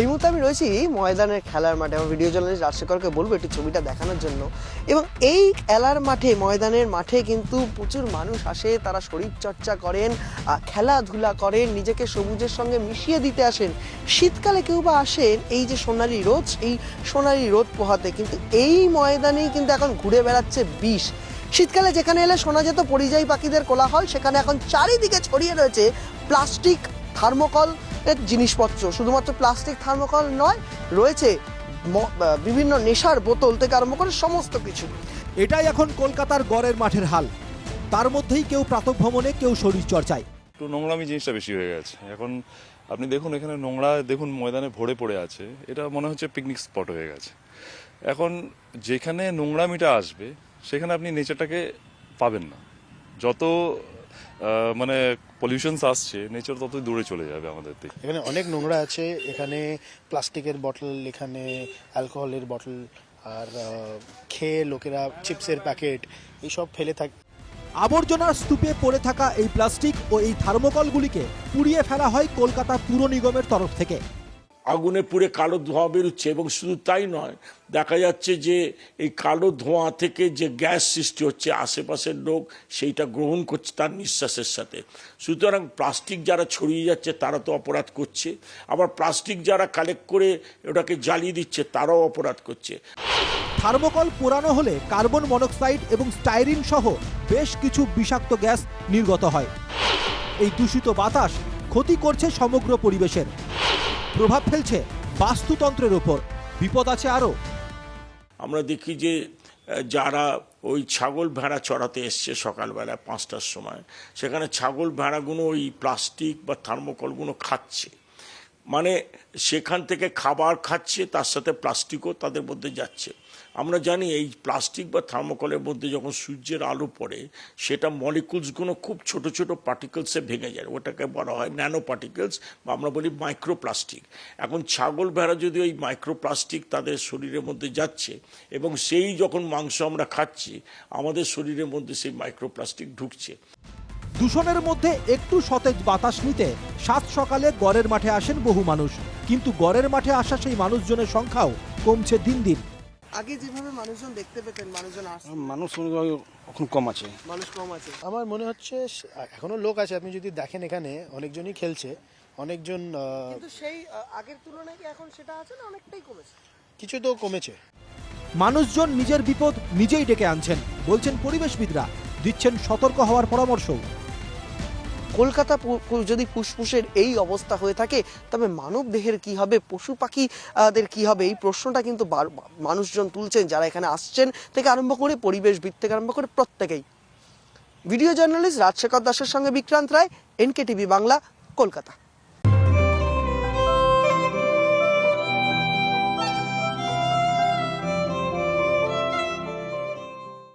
এই মুহূর্তে আমি রয়েছি ময়দানের খেলার মাঠে। আমার ভিডিও জার্নালিস্ট রাজশেখরকে বলব একটু ছবিটা দেখানোর জন্য। এবং এই খেলার মাঠে, ময়দানের মাঠে কিন্তু প্রচুর মানুষ আসে, তারা শরীর চর্চা করেন খেলাধুলা করেন, নিজেকে সবুজের সঙ্গে মিশিয়ে দিতে আসেন। শীতকালে কেউ বা আসেন এই যে সোনালি রোদ, এই সোনালি রোদ পোহাতে, কিন্তু এই ময়দানেই কিন্তু এখন ঘুরে বেড়াচ্ছে বিষ। শীতকালে যেখানে এলে শোনা যেত পরিযায়ী পাখিদের কোলাহল, সেখানে এখন চারিদিকে ছড়িয়ে রয়েছে প্লাস্টিক, থার্মোকল জিনিসপত্র। শুধুমাত্র প্লাস্টিক থার্মোকল নয় রয়েছে বিভিন্ন নেশার বোতল থেকে আরম্ভ করে সমস্ত কিছু। এটাই এখন কলকাতার গড়ের মাঠের হাল। তার মধ্যেই কেউ প্রাতঃভ্রমণে কেউ শরীর চর্চায়। একটু নোংরামি জিনিসটা বেশি হয়ে গেছে। এখন আপনি দেখুন এখানে নোংরা দেখুন ময়দানে ভরে পড়ে আছে। এটা মনে হচ্ছে পিকনিক স্পট হয়ে গেছে। এখন যেখানে নোংরামিটা আসবে সেখানে আপনি নেচারটাকে পাবেন না। যত মানে পলিউশনস আসছে নেচার তত দূরে চলে যাবে আমাদের থেকে এখানে অনেক নোংরা আছে এখানে প্লাস্টিকের বটল এখানে অ্যালকোহলের বটল আর খেয়ে লোকেরা চিপসের প্যাকেট এইসব ফেলে থাকে আবর্জনার স্তূপে পড়ে থাকা এই প্লাস্টিক ও এই থার্মোকলগুলিকে পুড়িয়ে ফেলা হয় কলকাতা পুর নিগমের তরফ থেকে। আগুনে পুড়ে কালো ধোঁয়া বেরোচ্ছে এবং শুধু তাই নয়, দেখা যাচ্ছে যে এই কালো ধোঁয়া থেকে যে গ্যাস সৃষ্টি হচ্ছে, আশেপাশের লোক সেইটা গ্রহণ করছে তার নিঃশ্বাসের সাথে। সুতরাং প্লাস্টিক যারা ছড়িয়ে যাচ্ছে, তারা তো অপরাধ করছে। আবার প্লাস্টিক যারা কালেক্ট করে ওটাকে জ্বালিয়ে দিচ্ছে, তারাও অপরাধ করছে। থার্মোকল পোড়ানো হলে কার্বন মনোক্সাইড এবং স্টাইরিন সহ বেশ কিছু বিষাক্ত গ্যাস নির্গত হয়। এই দূষিত বাতাস ক্ষতি করছে সমগ্র পরিবেশের। প্রভাব ফেলছে বাস্তুতন্ত্রের ওপর বিপদ আছে আরও। আমরা দেখি যে যারা ওই ছাগল ভেড়া চড়াতে এসছে সকালবেলা পাঁচটার সময়, সেখানে ছাগল ভেড়াগুলো ওই প্লাস্টিক বা থার্মোকলগুলো খাচ্ছে। মানে সেখান থেকে খাবার খাচ্ছে, তার সাথে প্লাস্টিকও তাদের মধ্যে যাচ্ছে। আমরা জানি এই প্লাস্টিক বা থার্মোকলের মধ্যে যখন সূর্যের আলো পড়ে, সেটা মলিকুলসগুলো খুব ছোট ছোট পার্টিকেলসে ভেঙে যায়। ওটাকে বলা হয় ন্যানো পার্টিকেলস বা আমরা বলি মাইক্রোপ্লাস্টিক এখন ছাগল ভেড়া যদি ওই মাইক্রোপ্লাস্টিক তাদের শরীরের মধ্যে যাচ্ছে এবং সেই যখন মাংস আমরা খাচ্ছি, আমাদের শরীরের মধ্যে সেই মাইক্রোপ্লাস্টিক ঢুকছে। দূষণের মধ্যে একটু সতেজ বাতাস নিতে সাত সকালে গড়ের মাঠে আসেন বহু মানুষ। কিন্তু গড়ের মাঠে আসা সেই মানুষজনের সংখ্যাও কমছে দিন দিন। আগে যেভাবে মানুষজন দেখতে পেতেন মানুষজন আসছে মানুষ এখন কম আছে। মানুষ কম আছে। আমার মনে হচ্ছে এখনও লোক আছে আপনি যদি দেখেন এখানে অনেকজনই খেলছে অনেকজন কিন্তু সেই আগের তুলনায় কি এখন সেটা আছে না অনেকটাই কমেছে? কিছু তো কমেছে। মানুষজন নিজের বিপদ নিজেই ডেকে আনছেন বলছেন পরিবেশবিদরা দিচ্ছেন সতর্ক হওয়ার পরামর্শও। কলকাতা যদি ফুসফুসের এই অবস্থা হয়ে থাকে, তবে মানব দেহের কি হবে? পশু পাখিদের কি হবে? এই প্রশ্নটা কিন্তু মানুষজন তুলছেন, যারা এখানে আসছেন থেকে আরম্ভ করে পরিবেশ থেকে আরম্ভ করে প্রত্যেকেই। ভিডিও জার্নালিস্ট রাজশেখর দাসের সঙ্গে বিক্রান্ত রায় এনকে টিভি বাংলা, কলকাতা।